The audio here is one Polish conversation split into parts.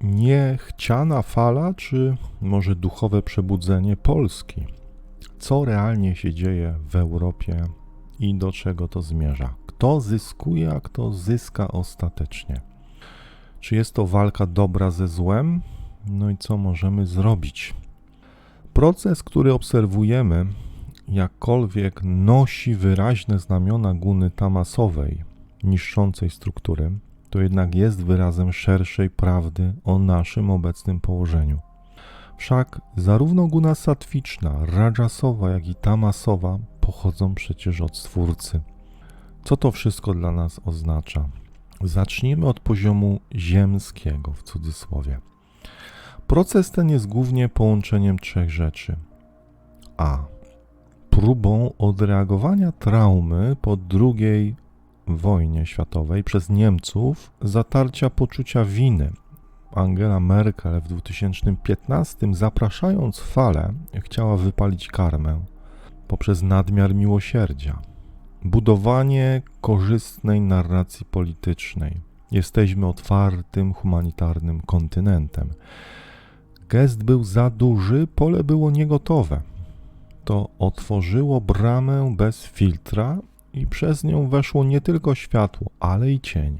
niechciana fala, czy może duchowe przebudzenie Polski? Co realnie się dzieje w Europie i do czego to zmierza? Kto zyskuje, a kto zyska ostatecznie? Czy jest to walka dobra ze złem? No i co możemy zrobić? Proces, który obserwujemy, jakkolwiek nosi wyraźne znamiona guny tamasowej, niszczącej struktury, to jednak jest wyrazem szerszej prawdy o naszym obecnym położeniu. Wszak zarówno guna satwiczna, rajasowa, jak i tamasowa pochodzą przecież od Stwórcy. Co to wszystko dla nas oznacza? Zacznijmy od poziomu ziemskiego, w cudzysłowie. Proces ten jest głównie połączeniem trzech rzeczy. A. Próbą odreagowania traumy po II wojnie światowej przez Niemców zatarcia poczucia winy. Angela Merkel w 2015 zapraszając falę chciała wypalić karmę poprzez nadmiar miłosierdzia. Budowanie korzystnej narracji politycznej. Jesteśmy otwartym, humanitarnym kontynentem. Gest był za duży, pole było niegotowe. To otworzyło bramę bez filtra i przez nią weszło nie tylko światło, ale i cień.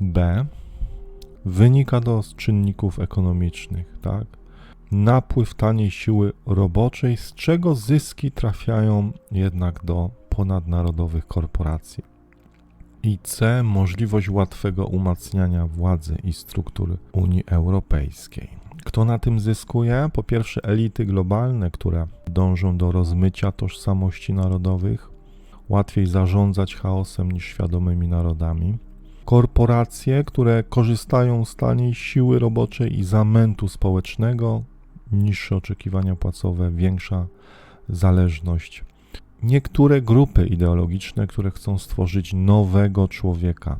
B. Wynika to z czynników ekonomicznych, tak? Napływ taniej siły roboczej, z czego zyski trafiają jednak do ponadnarodowych korporacji. I C. Możliwość łatwego umacniania władzy i struktury Unii Europejskiej. Kto na tym zyskuje? Po pierwsze, elity globalne, które dążą do rozmycia tożsamości narodowych, łatwiej zarządzać chaosem niż świadomymi narodami. Korporacje, które korzystają z taniej siły roboczej i zamętu społecznego, niższe oczekiwania płacowe, większa zależność. Niektóre grupy ideologiczne, które chcą stworzyć nowego człowieka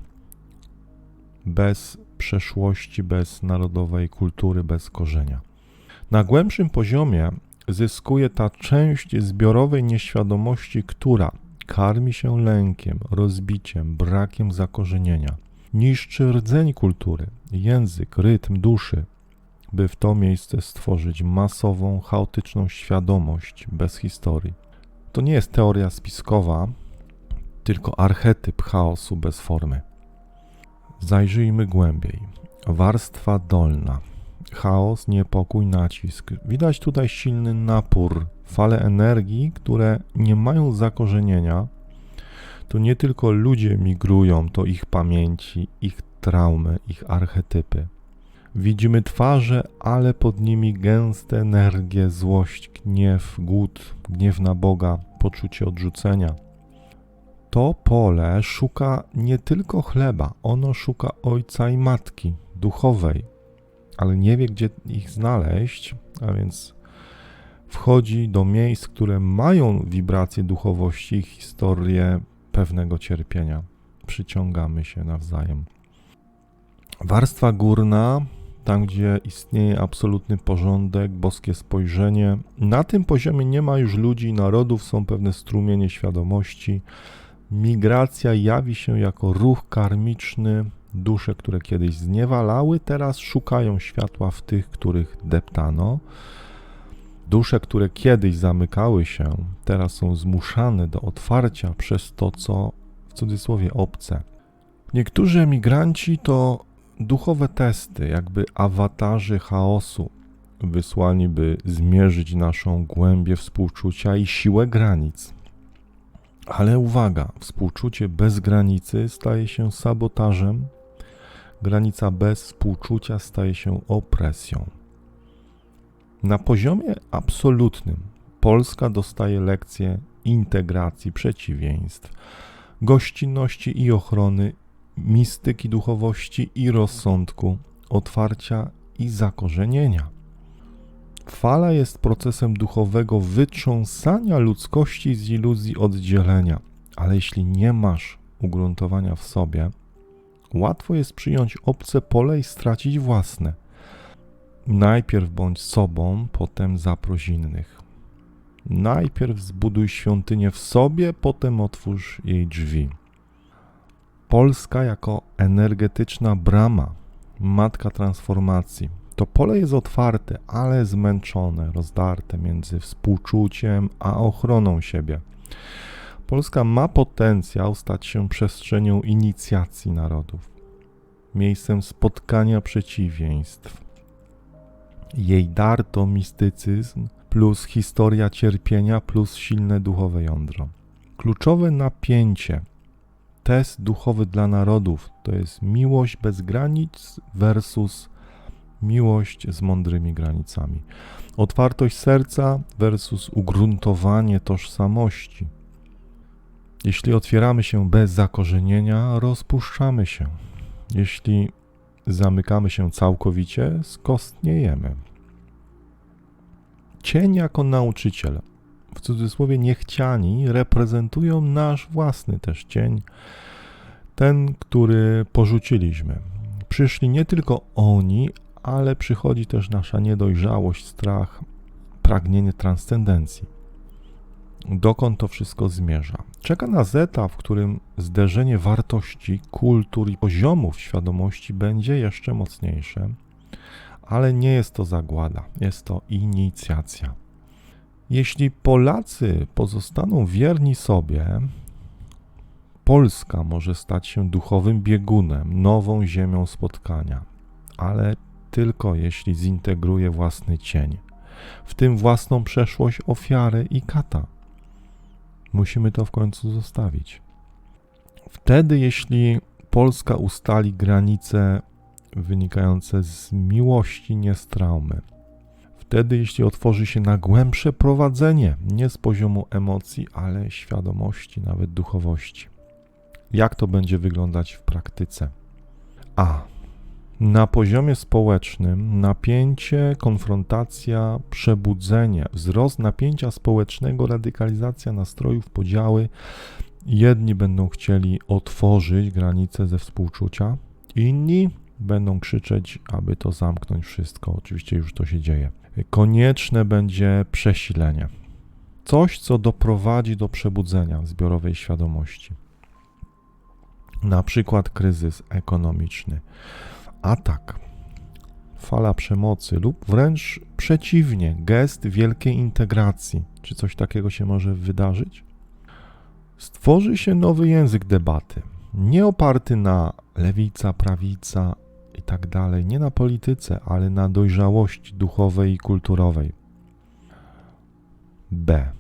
bez przeszłości, bez narodowej kultury, bez korzenia. Na głębszym poziomie zyskuje ta część zbiorowej nieświadomości, która karmi się lękiem, rozbiciem, brakiem zakorzenienia, niszczy rdzeń kultury, język, rytm duszy, by w to miejsce stworzyć masową, chaotyczną świadomość bez historii. To nie jest teoria spiskowa, tylko archetyp chaosu bez formy. Zajrzyjmy głębiej. Warstwa dolna. Chaos, niepokój, nacisk. Widać tutaj silny napór, fale energii, które nie mają zakorzenienia. To nie tylko ludzie migrują, to ich pamięci, ich traumy, ich archetypy. Widzimy twarze, ale pod nimi gęste energie, złość, gniew, głód, gniew na Boga, poczucie odrzucenia. To pole szuka nie tylko chleba, ono szuka ojca i matki duchowej, ale nie wie, gdzie ich znaleźć, a więc wchodzi do miejsc, które mają wibracje duchowości historię pewnego cierpienia. Przyciągamy się nawzajem. Warstwa górna, tam gdzie istnieje absolutny porządek, boskie spojrzenie, na tym poziomie nie ma już ludzi narodów, są pewne strumienie świadomości. Migracja jawi się jako ruch karmiczny. Dusze, które kiedyś zniewalały, teraz szukają światła w tych, których deptano. Dusze, które kiedyś zamykały się, teraz są zmuszane do otwarcia przez to, co w cudzysłowie obce. Niektórzy emigranci to duchowe testy, jakby awatarzy chaosu, wysłani, by zmierzyć naszą głębię współczucia i siłę granic. Ale uwaga, współczucie bez granicy staje się sabotażem, granica bez współczucia staje się opresją. Na poziomie absolutnym Polska dostaje lekcje integracji przeciwieństw, gościnności i ochrony, mistyki duchowości i rozsądku, otwarcia i zakorzenienia. Fala jest procesem duchowego wytrząsania ludzkości z iluzji oddzielenia, ale jeśli nie masz ugruntowania w sobie, łatwo jest przyjąć obce pole i stracić własne. Najpierw bądź sobą, potem zaproś innych. Najpierw zbuduj świątynię w sobie, potem otwórz jej drzwi. Polska jako energetyczna brama matka transformacji. To pole jest otwarte, ale zmęczone, rozdarte między współczuciem a ochroną siebie. Polska ma potencjał stać się przestrzenią inicjacji narodów, miejscem spotkania przeciwieństw. Jej dar to mistycyzm plus historia cierpienia plus silne duchowe jądro. Kluczowe napięcie, test duchowy dla narodów to jest miłość bez granic versus miłość z mądrymi granicami. Otwartość serca versus ugruntowanie tożsamości. Jeśli otwieramy się bez zakorzenienia, rozpuszczamy się. Jeśli zamykamy się całkowicie, skostniejemy. Cień jako nauczyciel, w cudzysłowie niechciani, reprezentują nasz własny też cień, ten, który porzuciliśmy. Przyszli nie tylko oni, ale przychodzi też nasza niedojrzałość, strach, pragnienie transcendencji. Dokąd to wszystko zmierza? Czeka nas etap, w którym zderzenie wartości, kultur i poziomów świadomości będzie jeszcze mocniejsze, ale nie jest to zagłada, jest to inicjacja. Jeśli Polacy pozostaną wierni sobie, Polska może stać się duchowym biegunem, nową ziemią spotkania, ale tylko jeśli zintegruje własny cień, w tym własną przeszłość ofiary i kata. Musimy to w końcu zostawić. Wtedy, jeśli Polska ustali granice wynikające z miłości, nie z traumy, wtedy, jeśli otworzy się na głębsze prowadzenie, nie z poziomu emocji, ale świadomości, nawet duchowości. Jak to będzie wyglądać w praktyce? A. Na poziomie społecznym napięcie, konfrontacja, przebudzenie, wzrost napięcia społecznego, radykalizacja nastrojów, podziały. Jedni będą chcieli otworzyć granice ze współczucia, inni będą krzyczeć, aby to zamknąć wszystko. Oczywiście już to się dzieje. Konieczne będzie przesilenie. Coś, co doprowadzi do przebudzenia zbiorowej świadomości. Na przykład kryzys ekonomiczny atak, fala przemocy lub wręcz przeciwnie, gest wielkiej integracji. Czy coś takiego się może wydarzyć? Stworzy się nowy język debaty, nie oparty na lewica, prawica i tak dalej, nie na polityce, ale na dojrzałości duchowej i kulturowej. B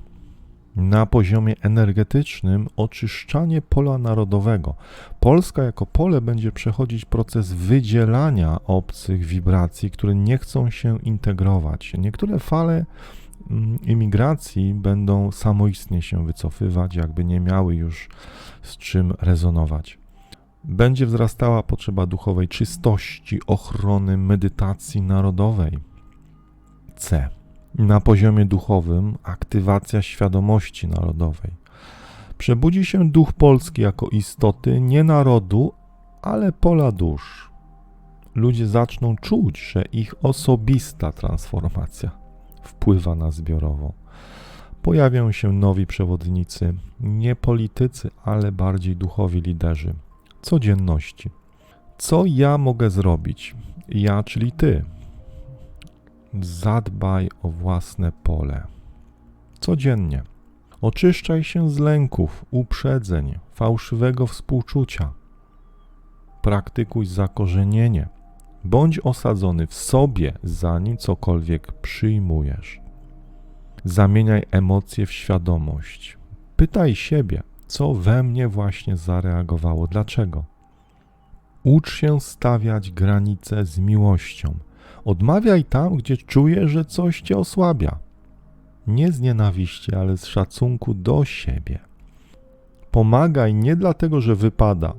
na poziomie energetycznym oczyszczanie pola narodowego. Polska jako pole będzie przechodzić proces wydzielania obcych wibracji, które nie chcą się integrować. Niektóre fale mm, imigracji będą samoistnie się wycofywać, jakby nie miały już z czym rezonować. Będzie wzrastała potrzeba duchowej czystości, ochrony, medytacji narodowej. C na poziomie duchowym aktywacja świadomości narodowej. Przebudzi się duch polski jako istoty nie narodu, ale pola dusz. Ludzie zaczną czuć, że ich osobista transformacja wpływa na zbiorową. Pojawią się nowi przewodnicy, nie politycy, ale bardziej duchowi liderzy codzienności. Co ja mogę zrobić? Ja, czyli ty, zadbaj o własne pole. Codziennie. Oczyszczaj się z lęków, uprzedzeń, fałszywego współczucia. Praktykuj zakorzenienie. Bądź osadzony w sobie, zanim cokolwiek przyjmujesz. Zamieniaj emocje w świadomość. Pytaj siebie, co we mnie właśnie zareagowało, dlaczego. Ucz się stawiać granice z miłością Odmawiaj tam, gdzie czujesz, że coś cię osłabia. Nie z nienawiści, ale z szacunku do siebie. Pomagaj nie dlatego, że wypada.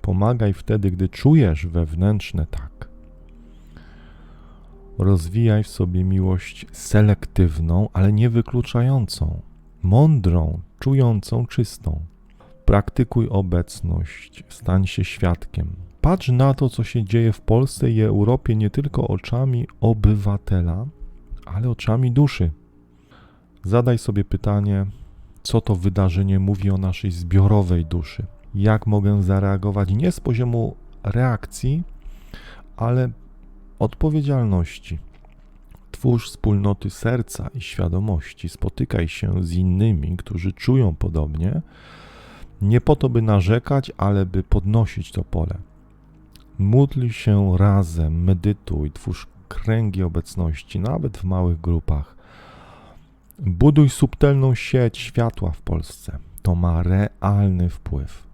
Pomagaj wtedy, gdy czujesz wewnętrzne tak. Rozwijaj w sobie miłość selektywną, ale nie wykluczającą, mądrą, czującą, czystą. Praktykuj obecność, stań się świadkiem, Patrz na to, co się dzieje w Polsce i Europie nie tylko oczami obywatela, ale oczami duszy. Zadaj sobie pytanie, co to wydarzenie mówi o naszej zbiorowej duszy. Jak mogę zareagować nie z poziomu reakcji, ale odpowiedzialności. Twórz wspólnoty serca i świadomości, spotykaj się z innymi, którzy czują podobnie, nie po to, by narzekać, ale by podnosić to pole. Módl się razem, medytuj, twórz kręgi obecności, nawet w małych grupach. Buduj subtelną sieć światła w Polsce. To ma realny wpływ.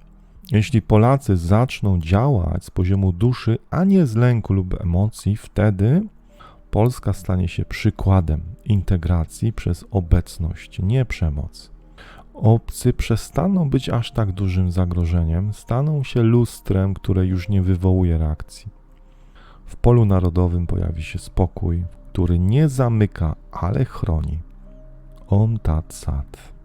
Jeśli Polacy zaczną działać z poziomu duszy, a nie z lęku lub emocji, wtedy Polska stanie się przykładem integracji przez obecność, nie przemoc. Obcy przestaną być aż tak dużym zagrożeniem, staną się lustrem, które już nie wywołuje reakcji. W polu narodowym pojawi się spokój, który nie zamyka, ale chroni. Om Tat Sat.